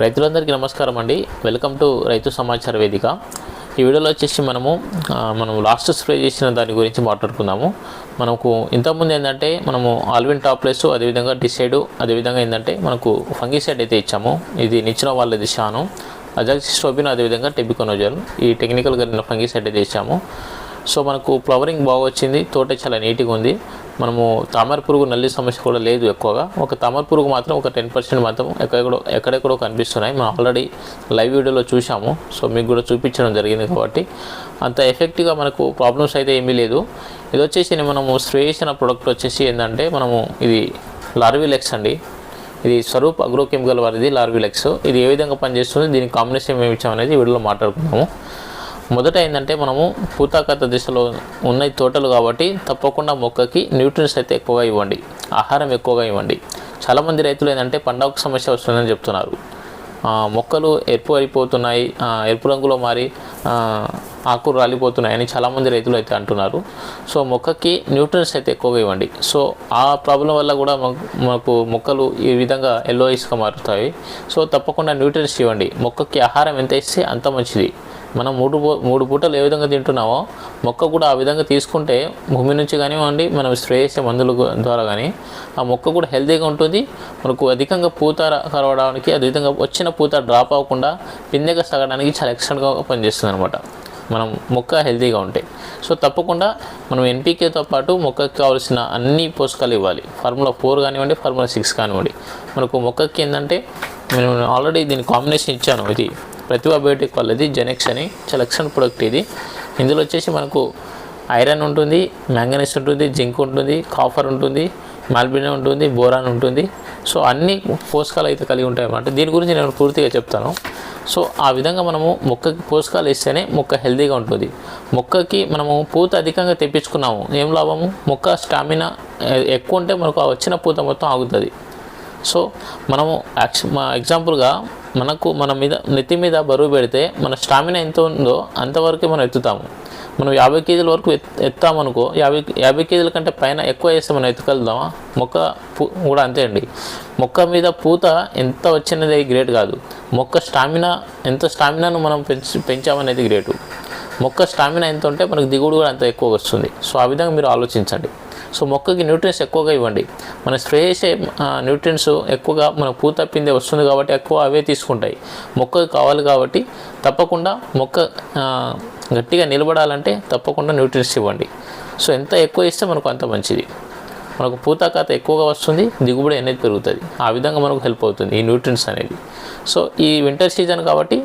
రైతులందరికీ నమస్కారం అండి. వెల్కమ్ టు రైతు సమాచార వేదిక. ఈ వీడియోలో వచ్చేసి మనము మనం లాస్ట్ స్ప్రే చేసిన దాని గురించి మాట్లాడుకుందాము. మనకు ఇంతకుముందు ఏంటంటే మనము ఆల్విన్ టాప్లెస్ అదేవిధంగా డిసైడ్ అదేవిధంగా ఏంటంటే మనకు ఫంగిసైడ్ అయితే ఇచ్చాము. ఇది నిచ్చిన వాళ్ళది షాను అజాక్సిస్టోబిన్ అదేవిధంగా టెబికోనోజల్ ఈ టెక్నికల్ కలిగిన ఫంగిసైడ్ అయితే ఇచ్చాము. సో మనకు ఫ్లవరింగ్ బాగా వచ్చింది. తోట చాలా నీట్గా ఉంది. మనము తామర పురుగు నల్లి సమస్య కూడా లేదు ఎక్కువగా. ఒక తామర పురుగు మాత్రం ఒక టెన్ పర్సెంట్ మాత్రం ఎక్కడెక్కడో ఎక్కడెక్కడో కనిపిస్తున్నాయి. మనం ఆల్రెడీ లైవ్ వీడియోలో చూసాము సో మీకు కూడా చూపించడం జరిగింది కాబట్టి. అంత ఎఫెక్టివ్గా మనకు ప్రాబ్లమ్స్ అయితే ఏమీ లేదు. ఇది వచ్చేసి మనము స్ప్రే చేసిన ప్రోడక్ట్ వచ్చేసి ఏంటంటే మనము ఇది లార్విలెక్స్ అండి. ఇది స్వరూప్ అగ్రోకెమికల్ వారిది లార్విలెక్స్. ఇది ఏ విధంగా పనిచేస్తుంది దీనికి కాంబినేషన్ ఏమి ఇచ్చామనేది వీడియోలో మాట్లాడుకున్నాము. మొదట ఏంటంటే మనము పూతాకత దిశలో ఉన్న తోటలు కాబట్టి తప్పకుండా మొక్కకి న్యూట్రియన్స్ అయితే ఎక్కువగా ఇవ్వండి. ఆహారం ఎక్కువగా ఇవ్వండి. చాలామంది రైతులు ఏంటంటే పండగ సమస్య వస్తుందని చెప్తున్నారు. మొక్కలు ఎరుపు అయిపోతున్నాయి ఎరుపు రంగులో మారి ఆకులు రాలిపోతున్నాయని చాలామంది రైతులు అయితే అంటున్నారు. సో మొక్కకి న్యూట్రియన్స్ అయితే ఎక్కువగా ఇవ్వండి. సో ఆ ప్రాబ్లం వల్ల కూడా మాకు- మాకు మొక్కలు ఈ విధంగా ఎల్లోయిస్గా మారుతాయి. సో తప్పకుండా న్యూట్రియన్స్ ఇవ్వండి. మొక్కకి ఆహారం ఎంత ఇస్తే అంత మంచిది. మనం మూడు పూ- మూడు పూటలు ఏ విధంగా తింటున్నామో మొక్క కూడా ఆ విధంగా తీసుకుంటే భూమి నుంచి కానివ్వండి మనం స్ప్రే చేసే మందుల ద్వారా కానీ ఆ మొక్క కూడా హెల్తీగా ఉంటుంది. మనకు అధికంగా పూత కరవడానికి కరవడానికి అదేవిధంగా వచ్చిన పూత డ్రాప్ అవ్వకుండా పిందెగా సాగడానికి చాలా ఎక్సలెంట్గా పనిచేస్తుంది అనమాట మనం మొక్క హెల్తీగా ఉంటాయి సో తప్పకుండా మనం ఎన్పీకేతో పాటు మొక్కకి కావాల్సిన అన్ని పోషకాలు ఇవ్వాలి. ఫార్ములా ఫోర్ కానివ్వండి ఫార్ములా సిక్స్ కానివ్వండి. మనకు మొక్కకి ఏంటంటే నేను ఆల్రెడీ దీని కాంబినేషన్ ఇచ్చాను. ఇది ప్రతిభా బయోటిక్ వాళ్ళది జెనెక్స్ అని చాలా ఎక్సలెంట్ ప్రొడక్ట్ ఇది. ఇందులో వచ్చేసి మనకు ఐరన్ ఉంటుంది మ్యాంగనీస్ ఉంటుంది జింక్ ఉంటుంది కాఫర్ ఉంటుంది మాల్బినా ఉంటుంది బోరాన్ ఉంటుంది. సో అన్ని పోషకాలు అయితే కలిగి ఉంటాయి అన్నమాట. దీని గురించి నేను పూర్తిగా చెప్తాను. సో ఆ విధంగా మనము మొక్కకి పోషకాలు ఇస్తేనే మొక్క హెల్తీగా ఉంటుంది. మొక్కకి మనము పూత అధికంగా తెప్పించుకున్నాము ఏం లాభము? మొక్క స్టామినా ఎక్కువ ఉంటే మనకు ఆ వచ్చిన పూత మొత్తం ఆగుతుంది. సో మనము యాక్చు మా ఎగ్జాంపుల్గా మనకు మన మీద నెత్తి మీద బరువు పెడితే మన స్టామినా ఎంత ఉందో అంతవరకే మనం ఎత్తుతాము. మనం యాభై కేజీల వరకు ఎత్తామనుకో యాభై యాభై కేజీల కంటే పైన ఎక్కువ వేస్తే మనం ఎత్తుకెళ్దామా? మొక్క కూడా అంతే అండి. మొక్క మీద పూత ఎంత వచ్చినది గ్రేట్ కాదు. మొక్క స్టామినా ఎంత స్టామినాను మనం పెంచి పెంచామనేది గ్రేటు. మొక్క స్టామినా ఎంత ఉంటే మనకు దిగుడు కూడా అంత ఎక్కువ వస్తుంది. సో ఆ విధంగా మీరు ఆలోచించండి. సో మొక్కకి న్యూట్రియన్స్ ఎక్కువగా ఇవ్వండి. మన స్ప్రే చేసే న్యూట్రియన్స్ ఎక్కువగా మన పూత పిందే వస్తుంది కాబట్టి ఎక్కువ అవే తీసుకుంటాయి. మొక్కకి కావాలి కాబట్టి తప్పకుండా మొక్క గట్టిగా నిలబడాలంటే తప్పకుండా న్యూట్రియన్స్ ఇవ్వండి. సో ఎంత ఎక్కువ ఇస్తే మనకు అంత మంచిది. మనకు పూతాకాత ఎక్కువగా వస్తుంది దిగుబడి అనేది పెరుగుతుంది. ఆ విధంగా మనకు హెల్ప్ అవుతుంది ఈ న్యూట్రియన్స్ అనేది. సో ఈ వింటర్ సీజన్ కాబట్టి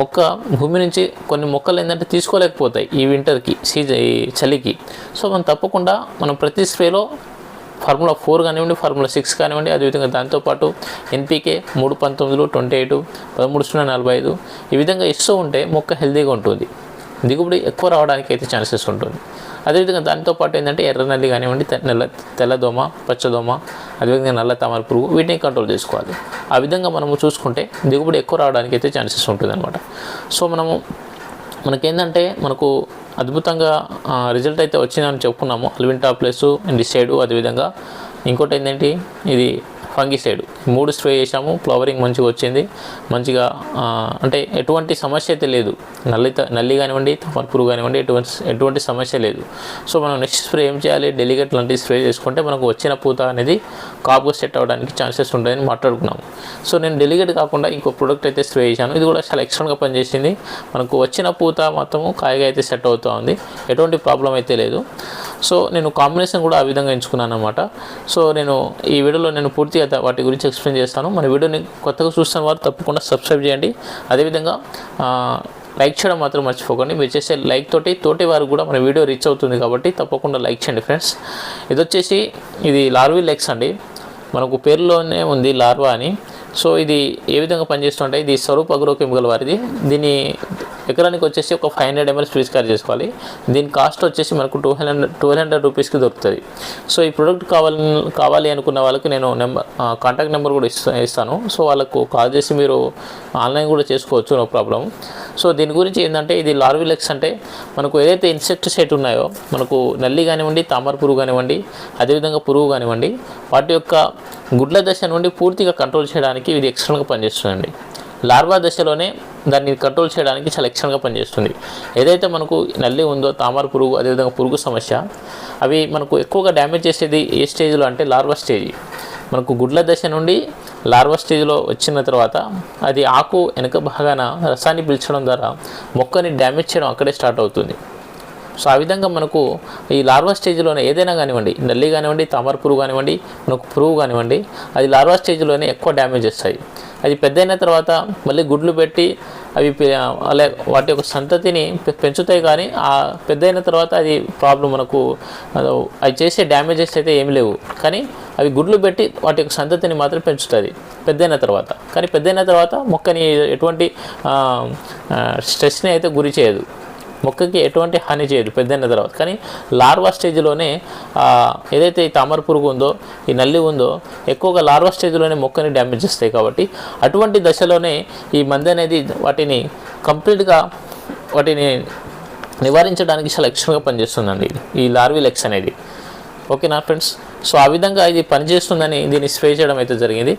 మొక్క భూమి నుంచి కొన్ని మొక్కలు ఏంటంటే తీసుకోలేకపోతాయి ఈ వింటర్కి సీజన్ ఈ చలికి. సో మనం తప్పకుండా మనం ప్రతి స్ప్రేలో ఫార్ములా ఫోర్ కానివ్వండి ఫార్ములా సిక్స్ కానివ్వండి అదేవిధంగా దాంతోపాటు ఎన్పీకే మూడు పంతొమ్మిదిలు ట్వంటీ ఎయిట్ పదమూడు సున్నా నలభై ఐదు ఈ విధంగా ఇస్తూ ఉంటే మొక్క హెల్తీగా ఉంటుంది. దిగుబడి ఎక్కువ రావడానికి అయితే ఛాన్సెస్ ఉంటుంది. అదేవిధంగా దాంతోపాటు ఏంటంటే ఎర్ర నల్లి కానివ్వండి తె- నల్ల తెల్లదోమ పచ్చదోమ అదేవిధంగా నల్ల తామర పురుగు వీటిని కంట్రోల్ చేసుకోవాలి. ఆ విధంగా మనము చూసుకుంటే దిగుబడి ఎక్కువ రావడానికి అయితే ఛాన్సెస్ ఉంటుంది అనమాట సో మనము మనకేంటంటే మనకు అద్భుతంగా రిజల్ట్ అయితే వచ్చిందని చెప్పుకున్నాము. అల్వింటా ప్లస్ డిసైడ్ అదేవిధంగా ఇంకోటి ఏంటంటే ఇది ఫంగిసైడ్. మూడు స్ప్రే చేసాము ఫ్లవరింగ్ మంచిగా వచ్చింది. మంచిగా అంటే ఎటువంటి సమస్య అయితే లేదు. నల్లి నల్లి కానివ్వండి తమర పురుగు కానివ్వండి ఎటువంటి ఎటువంటి సమస్య లేదు. సో మనం నెక్స్ట్ స్ప్రే ఏం చేయాలి? డెలిగేట్ లాంటివి స్ప్రే చేసుకుంటే మనకు వచ్చిన పూత అనేది కాపుగా సెట్ అవ్వడానికి ఛాన్సెస్ ఉంటాయని మాట్లాడుకున్నాము. సో నేను డెలిగేట్ కాకుండా ఇంకో ప్రోడక్ట్ అయితే స్ప్రే చేశాను. ఇది కూడా చాలా ఎక్స్ట్రాగా పనిచేసింది. మనకు వచ్చిన పూత మొత్తము కాయగా అయితే సెట్ అవుతూ ఉంది. ఎటువంటి ప్రాబ్లం అయితే లేదు. సో నేను కాంబినేషన్ కూడా ఆ విధంగా ఎంచుకున్నాను అనమాట సో నేను ఈ వీడియోలో నేను పూర్తిగా వాటి గురించి ఎక్స్ప్లెయిన్ చేస్తాను. మన వీడియోని కొత్తగా చూస్తున్న వారు తప్పకుండా సబ్స్క్రైబ్ చేయండి. అదేవిధంగా లైక్ చేయడం మాత్రం మర్చిపోకండి. మీరు చేసే లైక్ తోటి తోటి వారికి కూడా మన వీడియో రీచ్ అవుతుంది కాబట్టి తప్పకుండా లైక్ చేయండి ఫ్రెండ్స్ ఇది వచ్చేసి ఇది లార్వీ లెగ్స్ అండి. మనకు పేరులోనే ఉంది లార్వా అని. సో ఇది ఏ విధంగా పనిచేస్తుంటే ఇది స్వరూప్ అగ్రో కెమికల్ వారిది. దీని ఎకరానికి వచ్చేసి ఒక ఫైవ్ హండ్రెడ్ ఎంఎల్ స్వీట్ చేసుకోవాలి. దీని కాస్ట్ వచ్చేసి మనకు టూ హండ్రెడ్ ట్వెల్వ్ హండ్రెడ్ రూపీస్కి దొరుకుతుంది. సో ఈ ప్రోడక్ట్ కావాలి కావాలి అనుకున్న వాళ్ళకి నేను నెంబర్ కాంటాక్ట్ నెంబర్ కూడా ఇస్తాను. సో వాళ్ళకు కాల్ చేసి మీరు ఆన్లైన్ కూడా చేసుకోవచ్చు నో ప్రాబ్లం. సో దీని గురించి ఏంటంటే ఇది లార్విలెక్స్ అంటే మనకు ఏదైతే ఇన్సెక్టిసైడ్ ఉన్నాయో మనకు నల్లి కానివ్వండి తామర పురుగు కానివ్వండి అదేవిధంగా పురుగు కానివ్వండి వాటి యొక్క గుడ్ల దశ నుండి పూర్తిగా కంట్రోల్ చేయడానికి ఇది ఎక్స్టర్నల్గా పనిచేస్తుందండి. లార్వా దశలోనే దాన్ని కంట్రోల్ చేయడానికి చాలా ఎక్స్ట్రాగా పనిచేస్తుంది. ఏదైతే మనకు నల్లి ఉందో తామర పురుగు అదేవిధంగా పురుగు సమస్య అవి మనకు ఎక్కువగా డ్యామేజ్ చేసేది ఏ స్టేజ్లో అంటే లార్వా స్టేజ్ మనకు గుడ్ల దశ నుండి లార్వా స్టేజ్లో వచ్చిన తర్వాత అది ఆకు వెనుక భాగాన రసాన్ని పీల్చడం ద్వారా మొక్కని డ్యామేజ్ చేయడం అక్కడే స్టార్ట్ అవుతుంది. సో ఆ విధంగా మనకు ఈ లార్వా స్టేజ్లోనే ఏదైనా కానివ్వండి నల్లి కానివ్వండి తామర పురుగు కానివ్వండి మనకు పురుగు కానివ్వండి అది లార్వా స్టేజ్లోనే ఎక్కువ డ్యామేజ్ చేస్తాయి. అది పెద్దయిన తర్వాత మళ్ళీ గుడ్లు పెట్టి అవి అలా వాటి యొక్క సంతతిని పెంచుతాయి కానీ ఆ పెద్దయిన తర్వాత అది ప్రాబ్లం మనకు అవి చేసే డ్యామేజెస్ అయితే ఏమి లేవు. కానీ అవి గుడ్లు పెట్టి వాటి యొక్క సంతతిని మాత్రం పెంచుతుంది పెద్దయిన తర్వాత. కానీ పెద్దయిన తర్వాత మొక్కని ఎటువంటి స్ట్రెస్ని అయితే గురి చేయదు. మొక్కకి ఎటువంటి హాని చేయదు పెద్దయిన తర్వాత. కానీ లార్వా స్టేజ్లోనే ఏదైతే ఈ తామర పురుగు ఉందో ఈ నల్లి ఉందో ఎక్కువగా లార్వా స్టేజ్లోనే మొక్కని డ్యామేజ్ చేస్తాయి కాబట్టి అటువంటి దశలోనే ఈ మంది అనేది వాటిని కంప్లీట్గా వాటిని నివారించడానికి చాలా ఎక్స్ట్రాగా పనిచేస్తుందండి ఈ ఈ లార్విలెక్స్ అనేది. ఓకేనా ఫ్రెండ్స్? సో ఆ విధంగా ఇది పనిచేస్తుందని దీన్ని స్ప్రే చేయడం అయితే జరిగింది.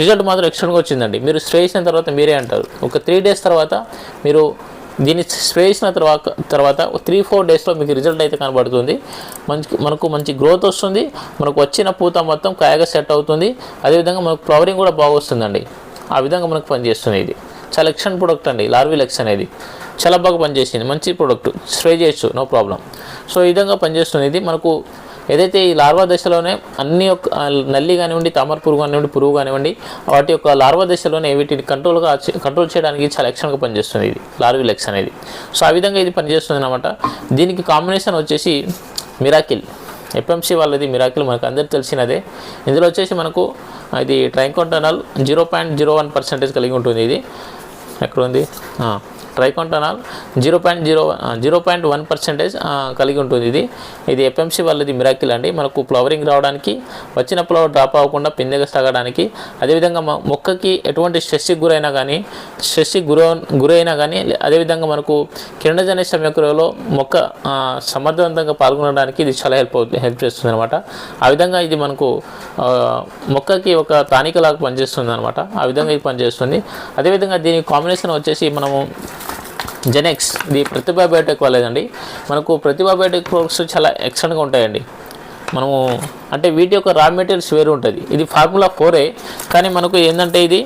రిజల్ట్ మాత్రం ఎక్స్ట్రాగా వచ్చిందండి. మీరు స్ప్రే చేసిన తర్వాత మీరే అంటారు. ఒక త్రీ డేస్ తర్వాత మీరు దీన్ని స్ప్రే చేసిన తర్వాత తర్వాత త్రీ ఫోర్ డేస్లో మీకు రిజల్ట్ అయితే కనబడుతుంది. మంచి మనకు మంచి గ్రోత్ వస్తుంది. మనకు వచ్చిన పూత మొత్తం కాయగా సెట్ అవుతుంది. అదేవిధంగా మనకు ఫ్లవరింగ్ కూడా బాగా వస్తుందండి. ఆ విధంగా మనకు పనిచేస్తుంది ఇది. చాలా ఎక్షన్ ప్రొడక్ట్ అండి. లార్విలెక్స్ అనేది. చాలా బాగా పనిచేసింది. మంచి ప్రోడక్ట్ స్ప్రే చేయొచ్చు. నో ప్రాబ్లం సో ఈ విధంగా పనిచేస్తుంది ఇది. మనకు ఏదైతే ఈ లార్వా దశలోనే అన్ని యొక్క నల్లి కానివ్వండి తామర పురుగు కానివ్వండి పురుగు కానివ్వండి వాటి యొక్క లార్వా దశలోనే వీటిని కంట్రోల్గా కంట్రోల్ చేయడానికి చాలా ఎక్షన్గా పనిచేస్తుంది ఇది లార్విలెక్స్ అనేది. సో ఆ విధంగా ఇది పనిచేస్తుంది అనమాట దీనికి కాంబినేషన్ వచ్చేసి మిరాకిల్ ఎఫ్ఎంసీ వాళ్ళది మిరాకిల్ మనకు అందరికీ తెలిసినదే. ఇందులో వచ్చేసి మనకు ఇది triacontanol zero point zero one percentage కలిగి ఉంటుంది ఇది. ఎక్కడ ఉంది? Triacontanol zero point zero zero point one percentage కలిగి ఉంటుంది ఇది. ఇది ఎఫ్ఎంసీ వాళ్ళది మిరాకిల్ అండి. మనకు ఫ్లవరింగ్ రావడానికి వచ్చిన ఫ్లవర్ డ్రాప్ అవ్వకుండా పిందెగా సాగడానికి అదేవిధంగా మొక్కకి ఎటువంటి స్ట్రెస్కి గురైనా కానీ స్ట్రెస్కి గుర గురైనా కానీ అదేవిధంగా మనకు కిరణజన్య సమయంలో మొక్క సమర్థవంతంగా పాల్గొనడానికి ఇది చాలా హెల్ప్ అవుతుంది హెల్ప్ చేస్తుంది అనమాట ఆ విధంగా ఇది మనకు మొక్కకి ఒక తానికలాగా పనిచేస్తుంది అనమాట ఆ విధంగా ఇది పనిచేస్తుంది. అదేవిధంగా దీని కాంబినేషన్ వచ్చేసి మనము జెనెక్స్ ఇది ప్రతిభా బయోటెక్ వాళ్ళేదండి మనకు ప్రతిభా బయోటెక్ ప్రోడక్ట్స్ చాలా ఎక్సలెంట్గా ఉంటాయండి. మనము అంటే వీటి యొక్క రా మెటీరియల్స్ వేరు ఉంటుంది. ఇది ఫార్ములా ఫోరే కానీ మనకు ఏంటంటే ఇది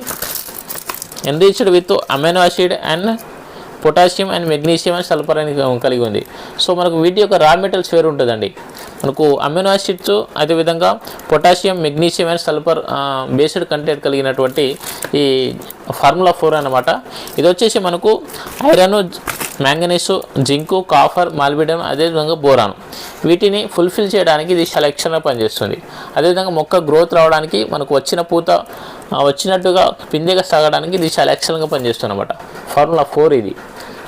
enriched with amino acid and potassium and magnesium and sulphur అని కలిగి ఉంది. సో మనకు వీటి యొక్క రా మెటీరియల్స్ వేరు ఉంటుందండి. మనకు అమైనో యాసిడ్స్ అదేవిధంగా potassium magnesium and sulphur based content కలిగినటువంటి ఈ ఫార్ములా ఫోర్ అనమాట ఇది వచ్చేసి మనకు iron manganese zinc copper molybdenum అదేవిధంగా బోరాన్. వీటిని ఫుల్ఫిల్ చేయడానికి ఇది సెలెక్షన్గా పనిచేస్తుంది అదేవిధంగా మొక్క గ్రోత్ రావడానికి మనకు వచ్చిన పూత వచ్చినట్టుగా పిందెగా సాగడానికి ఇది సెలెక్షన్గా పనిచేస్తుంది అనమాట ఫార్ములా ఫోర్ ఇది.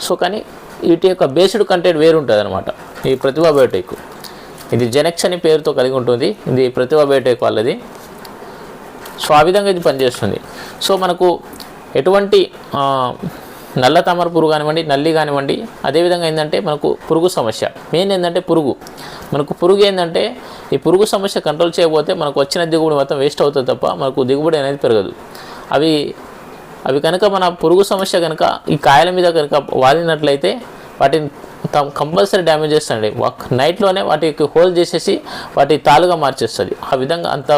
సో కానీ వీటి యొక్క బేస్డ్ కంటెంట్ వేరు ఉంటుంది అనమాట ఈ ప్రతిభా బయోటెక్. ఇది జెనెక్స్ అని పేరుతో కలిగి ఉంటుంది. ఇది ప్రతిభా బయోటెక్ వాళ్ళది. సో ఆ విధంగా ఇది పనిచేస్తుంది. సో మనకు ఎటువంటి నల్ల తామర పురుగు కానివ్వండి నల్లి కానివ్వండి అదేవిధంగా ఏంటంటే మనకు పురుగు సమస్య. మెయిన్ ఏంటంటే పురుగు. మనకు పురుగు ఏంటంటే ఈ పురుగు సమస్య కంట్రోల్ చేయకపోతే మనకు వచ్చిన దిగుబడి మొత్తం వేస్ట్ అవుతుంది తప్ప మనకు దిగుబడి అనేది పెరగదు. అవి అవి కనుక మన పురుగు సమస్య కనుక ఈ కాయల మీద కనుక వాలినట్లయితే వాటిని కంపల్సరీ డ్యామేజ్ చేస్తుంది నైట్లోనే వాటికి హోల్ చేసేసి వాటి తాలుగా మార్చేస్తుంది ఆ విధంగా అంత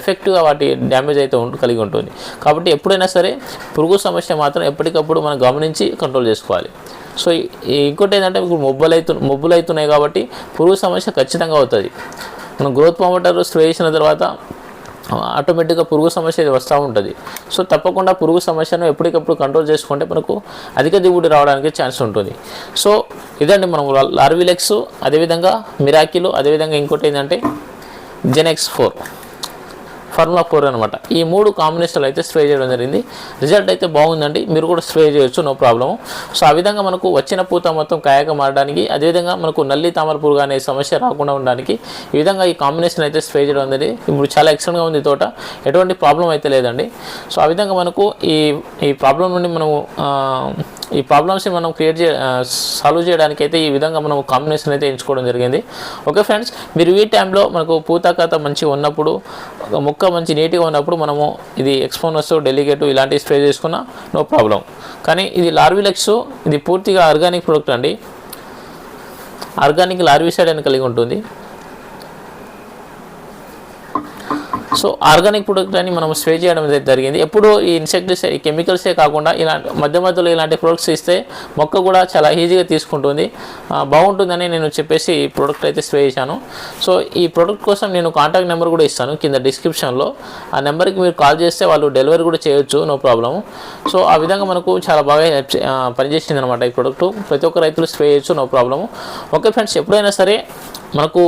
ఎఫెక్టివ్గా వాటి డ్యామేజ్ అయితే ఉంటు కలిగి ఉంటుంది. కాబట్టి ఎప్పుడైనా సరే పురుగు సమస్య మాత్రం ఎప్పటికప్పుడు మనం గమనించి కంట్రోల్ చేసుకోవాలి. సో ఇంకోటి ఏంటంటే ఇప్పుడు మొబ్బలు అవుతు మొబ్బులు అవుతున్నాయి కాబట్టి పురుగు సమస్య ఖచ్చితంగా అవుతుంది. మనం గ్రోత్ ప్రమోటర్ స్ప్రే చేసిన తర్వాత ఆటోమేటిక్గా పురుగు సమస్య ఇది వస్తూ ఉంటుంది. సో తప్పకుండా పురుగు సమస్యను ఎప్పటికప్పుడు కంట్రోల్ చేసుకుంటే మనకు అధిక దిగుబడి రావడానికి ఛాన్స్ ఉంటుంది. సో ఇదండి మనం లార్విలెక్స్ అదేవిధంగా మిరాకిలు అదేవిధంగా ఇంకోటి ఏంటంటే జెనెక్స్ ఫోర్ ఫర్మా ఫోర్ అనమాట ఈ మూడు కాంబినేషన్లు అయితే స్ప్రే చేయడం జరిగింది. రిజల్ట్ అయితే బాగుందండి. మీరు కూడా స్ప్రే చేయొచ్చు నో ప్రాబ్లం సో ఆ విధంగా మనకు వచ్చిన పూత మొత్తం కాయగా మారడానికి అదేవిధంగా మనకు నల్లి తామర పురుగు అనే సమస్య రాకుండా ఉండడానికి ఈ విధంగా ఈ కాంబినేషన్ అయితే స్ప్రే చేయడం జరిగింది ఇప్పుడు చాలా ఎక్సలెంట్గా ఉంది ఈ తోట. ఎటువంటి ప్రాబ్లం అయితే లేదండి. సో ఆ విధంగా మనకు ఈ ఈ ప్రాబ్లం నుండి మనము ఈ ప్రాబ్లమ్స్ని మనం క్రియేట్ చే సాల్వ్ చేయడానికి అయితే ఈ విధంగా మనం కాంబినేషన్ అయితే ఎంచుకోవడం జరిగింది. ఓకే ఫ్రెండ్స్ మీరు ఈ టైంలో మనకు పూతాకత మంచిగా ఉన్నప్పుడు ఒక మొక్క మంచి నీట్గా ఉన్నప్పుడు మనము ఇది ఎక్స్పోనస్ డెలిగేట్ ఇలాంటివి స్ప్రే చేసుకున్నా నో ప్రాబ్లం కానీ ఇది లార్విలెక్స్ ఇది పూర్తిగా ఆర్గానిక్ ప్రోడక్ట్ అండి. ఆర్గానిక్ లార్విసైడ్ అని కలిగి ఉంటుంది. సో ఆర్గానిక్ ప్రొడక్ట్ అని మనం స్ప్రే చేయడం అయితే జరిగింది. ఎప్పుడు ఈ ఇన్సెక్టిసైడ్ ఈ కెమికల్సే కాకుండా ఇలాంటి మధ్య మధ్యలో ఇలాంటి ప్రొడక్ట్స్ ఇస్తే మొక్క కూడా చాలా ఈజీగా తీసుకుంటుంది. బాగుంటుందని నేను చెప్పేసి ఈ ప్రోడక్ట్ అయితే స్ప్రే చేశాను. సో ఈ ప్రోడక్ట్ కోసం నేను కాంటాక్ట్ నెంబర్ కూడా ఇస్తాను కింద డిస్క్రిప్షన్లో ఆ నెంబర్కి మీరు కాల్ చేస్తే వాళ్ళు డెలివరీ కూడా చేయొచ్చు నో ప్రాబ్లమ్ సో ఆ విధంగా మనకు చాలా బాగా పనిచేసింది అనమాట ఈ ప్రోడక్ట్ ప్రతి ఒక్క రైతులు స్ప్రే చేయొచ్చు నో ప్రాబ్లమ్ ఓకే ఫ్రెండ్స్ ఎప్పుడైనా సరే మనకు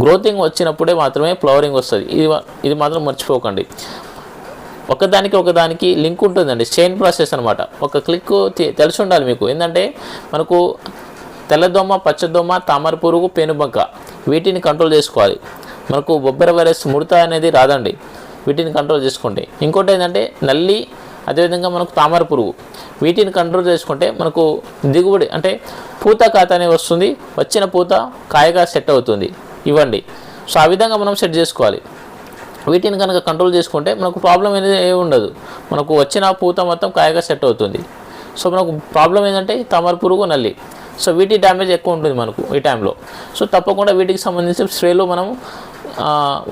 గ్రోతింగ్ వచ్చినప్పుడే మాత్రమే ఫ్లవరింగ్ వస్తుంది. ఇది ఇది మాత్రం మర్చిపోకండి. ఒకదానికి ఒకదానికి లింక్ ఉంటుందండి. చైన్ ప్రాసెస్ అనమాట ఒక క్లిక్ తెలిసి ఉండాలి మీకు. ఏంటంటే మనకు తెల్లదోమ పచ్చదోమ తామర పురుగు పేనుబంక వీటిని కంట్రోల్ చేసుకోవాలి. మనకు బొబ్బర వైరస్ ముడత అనేది రాదండి. వీటిని కంట్రోల్ చేసుకోండి. ఇంకోటి ఏంటంటే నల్లి అదేవిధంగా మనకు తామర పురుగు వీటిని కంట్రోల్ చేసుకుంటే మనకు దిగుబడి అంటే పూత కాత అనేది వస్తుంది. వచ్చిన పూత కాయగా సెట్ అవుతుంది. ఇవ్వండి. సో ఆ విధంగా మనం సెట్ చేసుకోవాలి. వీటిని కనుక కంట్రోల్ చేసుకుంటే మనకు ప్రాబ్లం అనేది ఏమి ఉండదు. మనకు వచ్చిన పూత మొత్తం కాయగా సెట్ అవుతుంది. సో మనకు ప్రాబ్లం ఏంటంటే తమర పురుగు నల్లి. సో వీటి డ్యామేజ్ ఎక్కువ ఉంటుంది మనకు ఈ టైంలో సో తప్పకుండా వీటికి సంబంధించి స్ప్రేలో మనం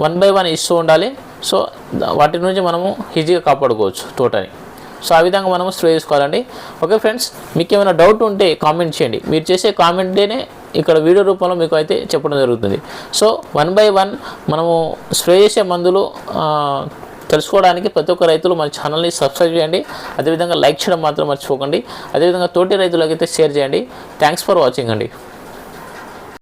వన్ బై వన్ ఇస్తూ ఉండాలి. సో వాటి నుంచి మనము ఈజీగా కాపాడుకోవచ్చు తోటని. సో ఆ విధంగా మనం స్ప్రే చేసుకోవాలండి. ఓకే ఫ్రెండ్స్ మీకు ఏమైనా డౌట్ ఉంటే కామెంట్ చేయండి. మీరు చేసే కామెంటేనే ఇక్కడ వీడియో రూపంలో మీకు అయితే చెప్పడం జరుగుతుంది. సో వన్ బై వన్ మనము స్ప్రే చేసే మందులు తెలుసుకోవడానికి ప్రతి ఒక్క రైతులు మన ఛానల్ని సబ్స్క్రైబ్ చేయండి. అదేవిధంగా లైక్ చేయడం మాత్రం మర్చిపోకండి. అదేవిధంగా తోటి రైతులకైతే షేర్ చేయండి. థ్యాంక్స్ ఫర్ వాచింగ్ అండి.